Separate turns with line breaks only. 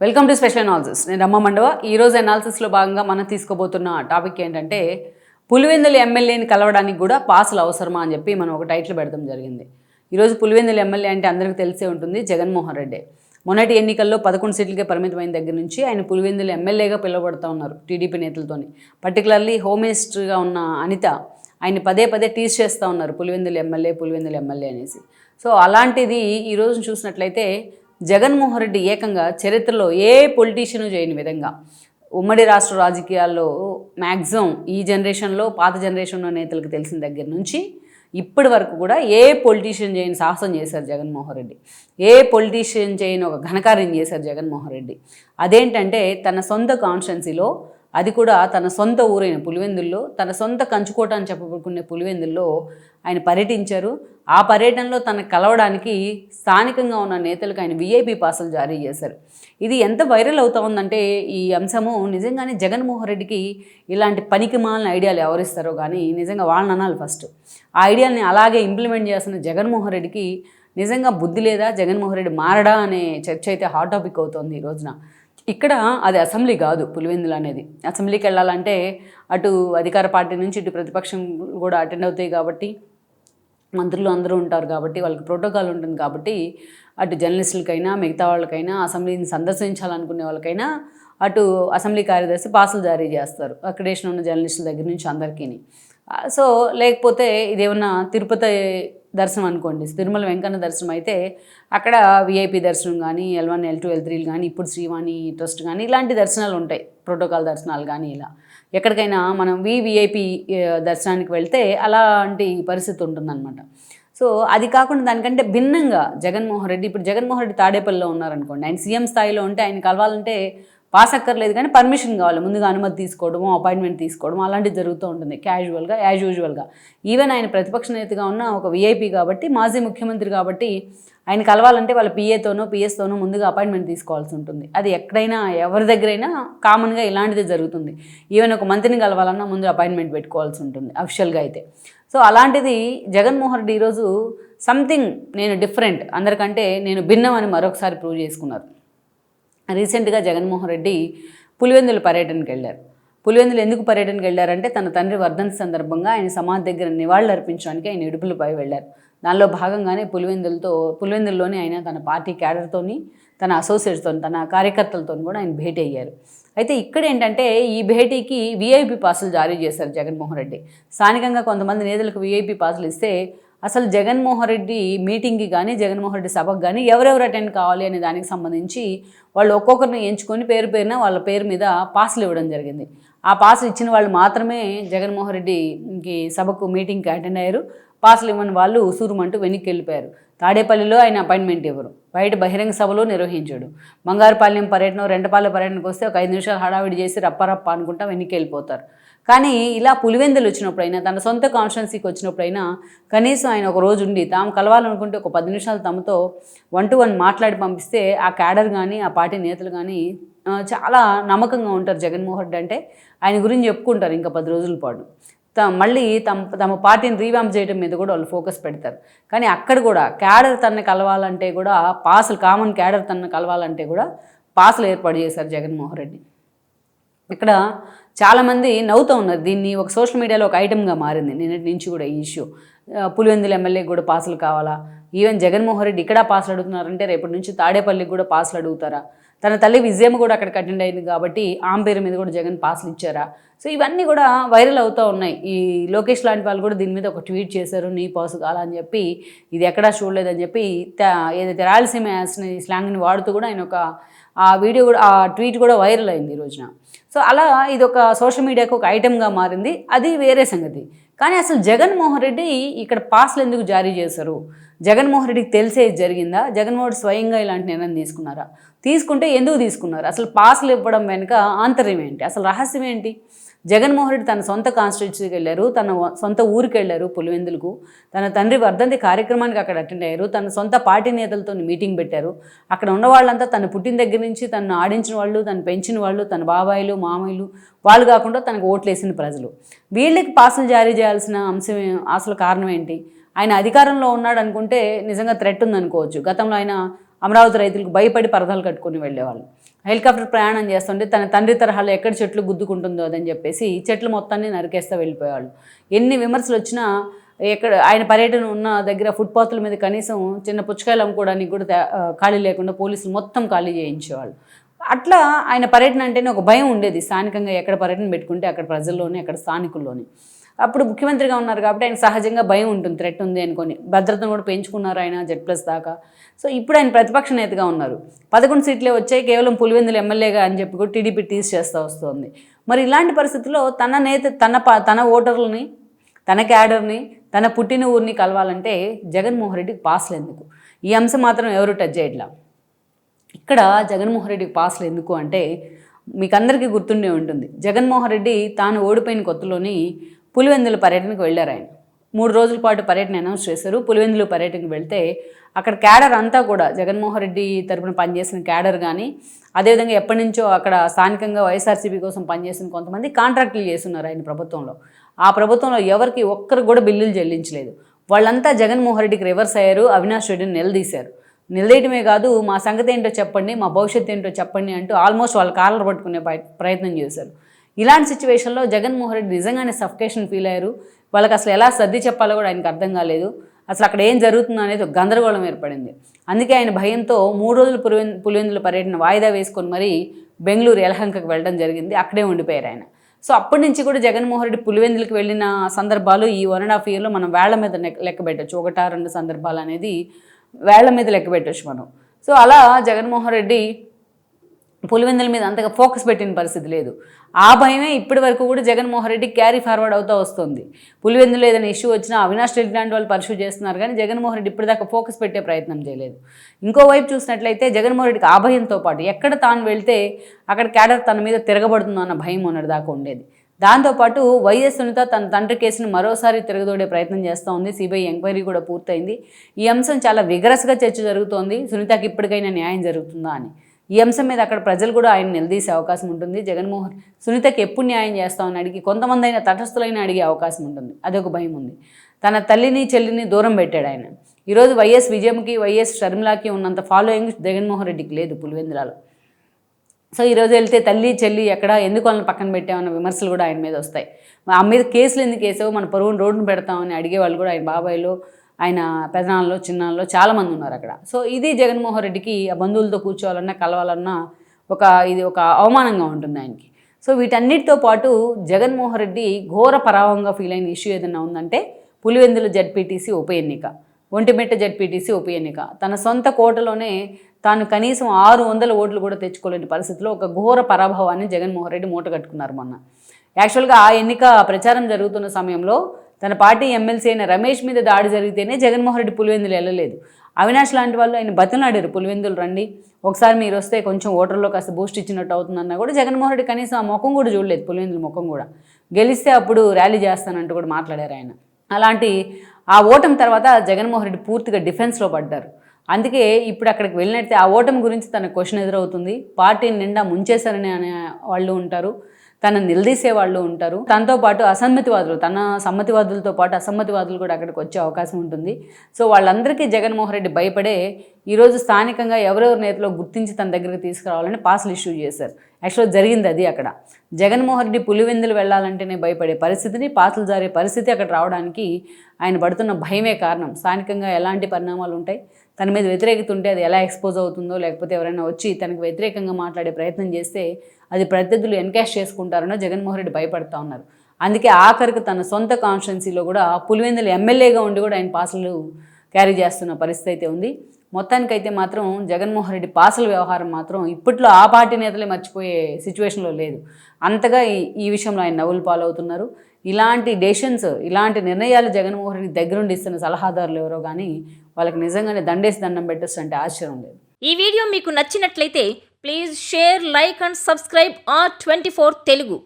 Welcome to special analysis నేను రమ్మ మండవ. ఈరోజు అనాలిసిస్లో భాగంగా మనం తీసుకోబోతున్న టాపిక్ ఏంటంటే పులివెందుల ఎమ్మెల్యేని కలవడానికి కూడా పాసులు అవసరమా అని చెప్పి మనం ఒక టైటిల్ పెడతాం జరిగింది. ఈరోజు పులివెందుల ఎమ్మెల్యే అంటే అందరికీ తెలిసే ఉంటుంది జగన్మోహన్ రెడ్డి. మొన్నటి ఎన్నికల్లో పదకొండు సీట్లకే పరిమితమైన దగ్గర నుంచి ఆయన పులివెందుల ఎమ్మెల్యేగా పిలువబడుతూ ఉన్నారు టీడీపీ నేతలతోని. పర్టికులర్లీ హోమ్ మినిస్టర్గా ఉన్న అనిత ఆయన పదే పదే టీజ్ చేస్తూ ఉన్నారు పులివెందుల ఎమ్మెల్యే పులివెందుల ఎమ్మెల్యే అనేసి. సో అలాంటిది ఈరోజు చూసినట్లయితే జగన్మోహన్ రెడ్డి ఏకంగా చరిత్రలో ఏ పొలిటీషియను చేయని విధంగా ఉమ్మడి రాష్ట్ర రాజకీయాల్లో మ్యాక్సిమం ఈ జనరేషన్లో పాత జనరేషన్లో నేతలకు తెలిసిన దగ్గర నుంచి ఇప్పటి వరకు కూడా ఏ పొలిటీషియన్ చేయని సాహసం చేశారు జగన్మోహన్ రెడ్డి. ఏ పొలిటీషియన్ చేయని ఒక ఘనకార్యం చేశారు జగన్మోహన్ రెడ్డి. అదేంటంటే తన సొంత కాన్స్టిట్యున్సీలో అది కూడా తన సొంత ఊరైన పులివెందుల్లో తన సొంత కంచుకోట అని చెప్పబడుకునే పులివెందుల్లో ఆయన పర్యటించారు. ఆ పర్యటనలో తనకు కలవడానికి స్థానికంగా ఉన్న నేతలకు ఆయన విఐపి పాసులు జారీ చేశారు. ఇది ఎంత వైరల్ అవుతా ఉందంటే ఈ అంశము నిజంగానే జగన్మోహన్ రెడ్డికి ఇలాంటి పనికి మాలిన ఐడియాలు ఎవరిస్తారో కానీ నిజంగా వాళ్ళని అనాలి ఫస్ట్. ఆ ఐడియాని అలాగే ఇంప్లిమెంట్ చేస్తున్న జగన్మోహన్ రెడ్డికి నిజంగా బుద్ధి లేదా? జగన్మోహన్ రెడ్డి మారడా అనే చర్చ అయితే హాట్ టాపిక్ అవుతోంది ఈ రోజున. ఇక్కడ అది అసెంబ్లీ కాదు పులివెందులు అనేది. అసెంబ్లీకి వెళ్ళాలంటే అటు అధికార పార్టీ నుంచి ఇటు ప్రతిపక్షం కూడా అటెండ్ అవుతాయి కాబట్టి మంత్రులు అందరూ ఉంటారు కాబట్టి వాళ్ళకి ప్రోటోకాల్ ఉంటుంది కాబట్టి అటు జర్నలిస్టులకైనా మిగతా వాళ్ళకైనా అసెంబ్లీని సందర్శించాలనుకునే వాళ్ళకైనా అటు అసెంబ్లీ కార్యదర్శి పాసులు జారీ చేస్తారు అక్రిడేషన్ ఉన్న జర్నలిస్టుల దగ్గర నుంచి అందరికీ సో లేకపోతే ఇదేమన్నా తిరుపతి దర్శనం అనుకోండి. తిరుమల వెంకన్న దర్శనం అయితే అక్కడ విఐపి దర్శనం కానీ L one L two L త్రీలు కానీ ఇప్పుడు శ్రీవాణి ట్రస్ట్ కానీ ఇలాంటి దర్శనాలు ఉంటాయి. ప్రోటోకాల్ దర్శనాలు కానీ ఇలా. ఎక్కడికైనా మనం వివిఐపి దర్శనానికి వెళ్తే అలాంటి పరిస్థితి ఉంటుందన్నమాట. సో అది కాకుండా దానికంటే భిన్నంగా జగన్మోహన్ రెడ్డి ఇప్పుడు జగన్మోహన్ రెడ్డి తాడేపల్లిలో ఉన్నారనుకోండి. ఆయన సీఎం స్థాయిలో ఉంటే ఆయన కలవాలంటే పాస్ అక్కర్లేదు కానీ పర్మిషన్ కావాలి. ముందుగా అనుమతి తీసుకోవడము అపాయింట్మెంట్ తీసుకోవడం అలాంటివి జరుగుతూ ఉంటుంది క్యాజువల్గా యాజ్ యూజువల్గా ఈవెన్ ఆయన ప్రతిపక్ష నేతగా ఉన్న ఒక విఐపి కాబట్టి మాజీ ముఖ్యమంత్రి కాబట్టి ఆయన కలవాలంటే వాళ్ళ పిఏతోనో పిఎస్తోనో ముందుగా అపాయింట్మెంట్ తీసుకోవాల్సి ఉంటుంది. అది ఎక్కడైనా ఎవరి దగ్గరైనా కామన్గా ఇలాంటిదే జరుగుతుంది. ఈవెన్ ఒక మంత్రిని కలవాలన్నా ముందు అపాయింట్మెంట్ పెట్టుకోవాల్సి ఉంటుంది అఫిషియల్గా అయితే. సో అలాంటిది జగన్మోహన్ రెడ్డి ఈరోజు సంథింగ్ నేను డిఫరెంట్ అందరికంటే నేను భిన్నం అని మరొకసారి ప్రూవ్ చేసుకున్నారు. రీసెంట్గా జగన్మోహన్ రెడ్డి పులివెందుల పర్యటనకు వెళ్ళారు. పులివెందులు ఎందుకు పర్యటనకు వెళ్ళారంటే తన తండ్రి వర్ధంతి సందర్భంగా ఆయన సమాధి దగ్గర నివాళులు అర్పించడానికి ఆయన ఇడుపులపై వెళ్ళారు. దానిలో భాగంగానే పులివెందులతో పులివెందుల్లోనే ఆయన తన పార్టీ క్యాడర్తోని తన అసోసియేట్స్తో తన కార్యకర్తలతో కూడా ఆయన భేటీ అయ్యారు. అయితే ఇక్కడ ఏంటంటే ఈ భేటీకి వీఐపీ పాసులు జారీ చేశారు జగన్మోహన్ రెడ్డి. స్థానికంగా కొంతమంది నేతలకు వీఐపీ పాసులు ఇస్తే అసలు జగన్మోహన్ రెడ్డి మీటింగ్కి కానీ జగన్మోహన్ రెడ్డి సభకు కానీ ఎవరెవరు అటెండ్ కావాలి అనే దానికి సంబంధించి వాళ్ళు ఒక్కొక్కరిని ఎంచుకొని పేరు పేరున వాళ్ళ పేరు మీద పాసులు ఇవ్వడం జరిగింది. ఆ పాసులు ఇచ్చిన వాళ్ళు మాత్రమే జగన్మోహన్ రెడ్డికి సభకు మీటింగ్కి అటెండ్ అయ్యారు. పాసులు ఇవ్వని వాళ్ళు ఉసూరుమంటూ వెనక్కి వెళ్ళిపోయారు తాడేపల్లిలో ఆయన అపాయింట్మెంట్ ఇవ్వరు. బయట బహిరంగ సభలో నిర్వహించాడు. బంగారుపాలెం పర్యటన రెంటపాలెం పర్యటనకు వస్తే ఒక ఐదు నిమిషాలు హడావిడి చేసి రప్పరప్ప అనుకుంటా వెనక్కి వెళ్ళిపోతారు కానీ ఇలా పులివెందులు వచ్చినప్పుడైనా తన సొంత కాన్స్టిట్యున్సీకి వచ్చినప్పుడైనా కనీసం ఆయన ఒక రోజు ఉండి తాము కలవాలనుకుంటే ఒక పది నిమిషాలు తమతో వన్ టు వన్ మాట్లాడి పంపిస్తే ఆ క్యాడర్ కానీ ఆ పార్టీ నేతలు కానీ చాలా నమ్మకంగా ఉంటారు జగన్మోహన్ రెడ్డి అంటే. ఆయన గురించి చెప్పుకుంటారు ఇంకా పది రోజుల పాటు. మళ్ళీ తమ తమ పార్టీని రీవామ్ చేయడం మీద కూడా వాళ్ళు ఫోకస్ పెడతారు. కానీ అక్కడ కూడా క్యాడర్ తనని కలవాలంటే కూడా పాసులు కామన్ క్యాడర్ తనని కలవాలంటే కూడా పాసులు ఏర్పాటు చేశారు జగన్మోహన్ రెడ్డి. ఇక్కడ చాలామంది నవ్వుతూ ఉన్నారు దీన్ని ఒక సోషల్ మీడియాలో ఒక ఐటమ్గా మారింది నిన్నటి నుంచి కూడా ఈ ఇష్యూ పులివెందుల ఎమ్మెల్యేకి కూడా పాసులు కావాలా? ఈవెన్ జగన్మోహన్ రెడ్డి ఇక్కడ పాసులు అడుగుతున్నారంటే రేపటి నుంచి తాడేపల్లికి కూడా పాసులు అడుగుతారా? తన తల్లి విజయమ్మ కూడా అక్కడికి అటెండ్ అయింది కాబట్టి ఆమె పేరు మీద కూడా జగన్ పాసులు ఇచ్చారా? సో ఇవన్నీ కూడా వైరల్ అవుతూ ఉన్నాయి. ఈ లోకేష్ లాంటి వాళ్ళు కూడా దీని మీద ఒక ట్వీట్ చేశారు నీ పాసు కాలా అని చెప్పి ఇది ఎక్కడా చూడలేదని చెప్పి ఏదైతే రాయలసీమ స్లాంగ్ని వాడుతూ కూడా ఆయన ఒక ఆ వీడియో కూడా ఆ ట్వీట్ కూడా వైరల్ అయింది ఈ రోజున. సో అలా ఇది ఒక సోషల్ మీడియాకు ఒక ఐటెంగా మారింది. అది వేరే సంగతి. కానీ అసలు జగన్మోహన్ రెడ్డి ఇక్కడ పాస్లు ఎందుకు జారీ చేశారు? జగన్మోహన్ రెడ్డికి తెలిసే జరిగిందా? జగన్మోహన్ స్వయంగా ఇలాంటి నిర్ణయం తీసుకున్నారా? తీసుకుంటే ఎందుకు తీసుకున్నారు? అసలు పాస్లు ఇవ్వడం వెనుక ఆంతర్యం ఏంటి? అసలు రహస్యం ఏంటి? జగన్మోహన్ రెడ్డి తన సొంత కాన్స్టిట్యూన్సీకి వెళ్ళారు తన సొంత ఊరికి వెళ్ళారు పులివెందులకు. తన తండ్రి వర్ధంతి కార్యక్రమానికి అక్కడ అటెండ్ అయ్యారు. తన సొంత పార్టీ నేతలతో మీటింగ్ పెట్టారు. అక్కడ ఉన్న వాళ్ళంతా తన పుట్టిన దగ్గర నుంచి తను ఆడించిన వాళ్ళు తను పెంచిన వాళ్ళు తన బాబాయిలు మామయ్యలు వాళ్ళు కాకుండా తనకు ఓట్లేసిన ప్రజలు. వీళ్ళకి పాసులు జారీ చేయాల్సిన అంశం అసలు కారణం ఏంటి? ఆయన అధికారంలో ఉన్నాడు అనుకుంటే నిజంగా థ్రెట్ ఉందనుకోవచ్చు. గతంలో ఆయన అమరావతి రైతులకు భయపడి పరదాలు కట్టుకొని వెళ్ళేవాళ్ళు. హెలికాప్టర్ ప్రయాణం చేస్తుంటే తన తండ్రి తరహాలో ఎక్కడ చెట్లు గుద్దుకుంటుందో అదని చెప్పేసి చెట్లు మొత్తాన్ని నరికేస్తూ వెళ్ళిపోయేవాళ్ళు. ఎన్ని విమర్శలు వచ్చినా ఎక్కడ ఆయన పర్యటన ఉన్న దగ్గర ఫుట్పాత్ల మీద కనీసం చిన్న పుచ్చకాయలు అమ్ముకోవడానికి కూడా ఖాళీ లేకుండా పోలీసులు మొత్తం ఖాళీ చేయించేవాళ్ళు. అట్లా ఆయన పర్యటన అంటేనే ఒక భయం ఉండేది. స్థానికంగా ఎక్కడ పర్యటన పెట్టుకుంటే అక్కడ ప్రజల్లోనే అక్కడ స్థానికుల్లోనే. అప్పుడు ముఖ్యమంత్రిగా ఉన్నారు కాబట్టి ఆయన సహజంగా భయం ఉంటుంది థ్రెట్ ఉంది అనుకొని. భద్రతను కూడా పెంచుకున్నారు ఆయన జెడ్ ప్లస్ దాకా. సో ఇప్పుడు ఆయన ప్రతిపక్ష నేతగా ఉన్నారు. పదకొండు సీట్లే వచ్చాయి కేవలం పులివెందులు ఎమ్మెల్యేగా అని చెప్పి కూడా టీడీపీ టీస్ చేస్తూ వస్తుంది. మరి ఇలాంటి పరిస్థితుల్లో తన నేత తన తన ఓటర్లని తన క్యాడర్ని తన పుట్టిన ఊరిని కలవాలంటే జగన్మోహన్ రెడ్డికి పాస్లు ఎందుకు? ఈ అంశం మాత్రం ఎవరు టచ్ చేయట్లా? ఇక్కడ జగన్మోహన్ రెడ్డికి పాస్లు ఎందుకు అంటే మీకు అందరికీ గుర్తుండే ఉంటుంది. జగన్మోహన్ రెడ్డి తాను ఓడిపోయిన కొత్తలోని పులివెందుల పర్యటనకు వెళ్ళారు ఆయన. మూడు రోజుల పాటు పర్యటన అనౌన్స్ చేశారు. పులివెందులు పర్యటనకు వెళ్తే అక్కడ క్యాడర్ అంతా కూడా జగన్మోహన్ రెడ్డి తరపున పనిచేసిన క్యాడర్ కానీ అదేవిధంగా ఎప్పటి నుంచో అక్కడ స్థానికంగా వైఎస్ఆర్సీపీ కోసం పనిచేసిన కొంతమంది కాంట్రాక్టులు చేస్తున్నారు ఆయన ప్రభుత్వంలో. ఆ ప్రభుత్వంలో ఎవరికి ఒక్కరు కూడా బిల్లులు చెల్లించలేదు. వాళ్ళంతా జగన్మోహన్ రెడ్డికి రివర్స్ అయ్యారు. అవినాష్ రెడ్డిని నిలదీశారు. నిలదీయటమే కాదు మా సంగతి ఏంటో చెప్పండి మా భవిష్యత్తు ఏంటో చెప్పండి అంటూ ఆల్మోస్ట్ వాళ్ళ కాలర్ పట్టుకునే ప్రయత్నం చేశారు. ఇలాంటి సిచ్యువేషన్లో జగన్మోహన్ రెడ్డి నిజంగానే సఫికేషన్ ఫీల్ అయ్యారు. వాళ్ళకి అసలు ఎలా సర్ది చెప్పాలో కూడా ఆయనకు అర్థం కాలేదు. అసలు అక్కడ ఏం జరుగుతుందో అనేది గందరగోళం ఏర్పడింది. అందుకే ఆయన భయంతో మూడు రోజులు పులివెం పులివెందుల పర్యటన వాయిదా వేసుకొని మరీ బెంగళూరు యలహంకకు వెళ్ళడం జరిగింది. అక్కడే ఉండిపోయారు ఆయన. సో అప్పటి నుంచి కూడా జగన్మోహన్ రెడ్డి పులివెందులకు వెళ్ళిన సందర్భాలు ఈ వన్ అండ్ హాఫ్ ఇయర్లో మనం వేళ్ళ మీద లెక్క లెక్క పెట్టచ్చు. ఒకటా రెండు సందర్భాలు అనేది వేళ్ళ మీద లెక్క పెట్టచ్చు మనం. సో అలా జగన్మోహన్ రెడ్డి పులివెందుల మీద అంతగా ఫోకస్ పెట్టిన పరిస్థితి లేదు. ఆ భయమే ఇప్పటి వరకు కూడా జగన్మోహన్ రెడ్డి క్యారీ ఫార్వర్డ్ అవుతూ వస్తుంది. పులివెందులో ఏదైనా ఇష్యూ వచ్చినా అవినాష్ రెడ్డి లాంటి వాళ్ళు పర్సూ చేస్తున్నారు కానీ జగన్మోహన్ రెడ్డి ఇప్పటిదాకా ఫోకస్ పెట్టే ప్రయత్నం చేయలేదు. ఇంకోవైపు చూసినట్లయితే జగన్మోహన్ రెడ్డికి ఆ భయంతో పాటు ఎక్కడ తాను వెళ్తే అక్కడ క్యాడర్ తన మీద తిరగబడుతుందో అన్న భయం ఉన్నది దాకా ఉండేది. దాంతోపాటు వైఎస్ సునీత తన తండ్రి కేసును మరోసారి తిరగదోడే ప్రయత్నం చేస్తూ ఉంది. సిబిఐ ఎంక్వైరీ కూడా పూర్తయింది. ఈ అంశం చాలా విగరస్గా చర్చ జరుగుతోంది. సునీతకి ఇప్పటికైనా న్యాయం జరుగుతుందా అని. ఈ అంశం మీద అక్కడ ప్రజలు కూడా ఆయన నిలదీసే అవకాశం ఉంటుంది. జగన్మోహన్ సునీతకి ఎప్పుడు న్యాయం చేస్తామని అడిగి కొంతమంది అయినా తటస్థులైన అడిగే అవకాశం ఉంటుంది. అదొక భయం ఉంది. తన తల్లిని చెల్లిని దూరం పెట్టాడు ఆయన. ఈరోజు వైఎస్ విజయంకి వైఎస్ షర్మిలాకి ఉన్నంత ఫాలోయింగ్ జగన్మోహన్ రెడ్డికి లేదు పులివెందులలో. సో ఈరోజు వెళ్తే తల్లి చెల్లి ఎక్కడ ఎందుకు వాళ్ళని పక్కన పెట్టామన్న విమర్శలు కూడా ఆయన మీద వస్తాయి. ఆ మీద కేసులు ఎందుకు వేసావు? మన పరువును రోడ్డును పెడతామని అడిగే వాళ్ళు కూడా ఆయన బాబాయ్లో ఆయన పెదనాల్లో చిన్నాల్లో చాలామంది ఉన్నారు అక్కడ. సో ఇది జగన్మోహన్ రెడ్డికి ఆ బంధువులతో కూర్చోవాలన్నా కలవాలన్నా ఒక ఇది ఒక అవమానంగా ఉంటుంది ఆయనకి. సో వీటన్నిటితో పాటు జగన్మోహన్ రెడ్డి ఘోర పరావంగా ఫీల్ అయిన ఇష్యూ ఏదైనా ఉందంటే పులివెందుల జడ్పీటీసీ ఉప ఎన్నిక ఒంటిమిట్ట జడ్పీటీసీ ఉప ఎన్నిక. తన సొంత కోటలోనే తాను కనీసం ఆరు వందల ఓట్లు కూడా తెచ్చుకోలేని పరిస్థితిలో ఒక ఘోర పరాభవాన్ని జగన్మోహన్ రెడ్డి మూట కట్టుకున్నారు మొన్న. యాక్చువల్గా ఆ ఎన్నిక ప్రచారం జరుగుతున్న సమయంలో తన పార్టీ ఎమ్మెల్సీ అయిన రమేష్ మీద దాడి జరిగితేనే జగన్మోహన్ రెడ్డి పులివెందులు వెళ్ళలేదు. అవినాష్ లాంటి వాళ్ళు ఆయన బతినాడారు పులివెందులు రండి. ఒకసారి మీరు వస్తే కొంచెం ఓటర్లో కాస్త బూస్ట్ ఇచ్చినట్టు అవుతుందన్నా కూడా జగన్మోహన్ రెడ్డి కనీసం ఆ ముఖం కూడా చూడలేదు పులివెందుల ముఖం కూడా. గెలిస్తే అప్పుడు ర్యాలీ చేస్తానంటూ కూడా మాట్లాడారు ఆయన. అలాంటి ఆ ఓటమి తర్వాత జగన్మోహన్ రెడ్డి పూర్తిగా డిఫెన్స్లో పడ్డారు. అందుకే ఇప్పుడు అక్కడికి వెళ్ళినట్టే ఆ ఓటమి గురించి తన క్వశ్చన్ ఎదురవుతుంది. పార్టీని నిండా ముంచేశారని అనే వాళ్ళు ఉంటారు. తనను నిలదీసే వాళ్ళు ఉంటారు. తనతో పాటు అసమ్మతివాదులు తన సమ్మతివాదులతో పాటు అసమ్మతివాదులు కూడా అక్కడికి వచ్చే అవకాశం ఉంటుంది. సో వాళ్ళందరికీ జగన్మోహన్ రెడ్డి భయపడే ఈరోజు స్థానికంగా ఎవరెవరి నేతలో గుర్తించి తన దగ్గరికి తీసుకురావాలని పాసులు ఇష్యూ చేశారు. యాక్చువల్గా జరిగింది అది అక్కడ. జగన్మోహన్ రెడ్డి పులివెందులు వెళ్ళాలంటేనే భయపడే పరిస్థితిని పాసులు జారే పరిస్థితి అక్కడ రావడానికి ఆయన పడుతున్న భయమే కారణం. స్థానికంగా ఎలాంటి పరిణామాలు ఉంటాయి? తన మీద వ్యతిరేకత ఉంటే అది ఎలా ఎక్స్పోజ్ అవుతుందో లేకపోతే ఎవరైనా వచ్చి తనకు వ్యతిరేకంగా మాట్లాడే ప్రయత్నం చేస్తే అది ప్రత్యర్థులు ఎన్కాష్ చేసుకుంటారనో జగన్మోహన్ రెడ్డి భయపడతా ఉన్నారు. అందుకే ఆఖరికి తన సొంత కాన్స్టిట్యున్సీలో కూడా పులివెందులు ఎమ్మెల్యేగా ఉండి కూడా ఆయన పాసులు క్యారీ చేస్తున్న పరిస్థితి అయితే ఉంది. మొత్తానికైతే మాత్రం జగన్మోహన్ రెడ్డి పాసల వ్యవహారం మాత్రం ఇప్పట్లో ఆ పార్టీ నేతలే మర్చిపోయే సిచ్యువేషన్లో లేదు. అంతగా ఈ ఈ విషయంలో ఆయన నవ్వులు పాలవుతున్నారు. ఇలాంటి డెసిషన్స్ ఇలాంటి నిర్ణయాలు జగన్మోహన్ రెడ్డి దగ్గరుండి ఇస్తున్న సలహాదారులు ఎవరో కానీ వాళ్ళకి నిజంగానే దండేసి దండం పెట్టచ్చు అంటే ఆశ్చర్యం లేదు.
ఈ వీడియో మీకు నచ్చినట్లయితే please share like and subscribe R twenty four Telugu.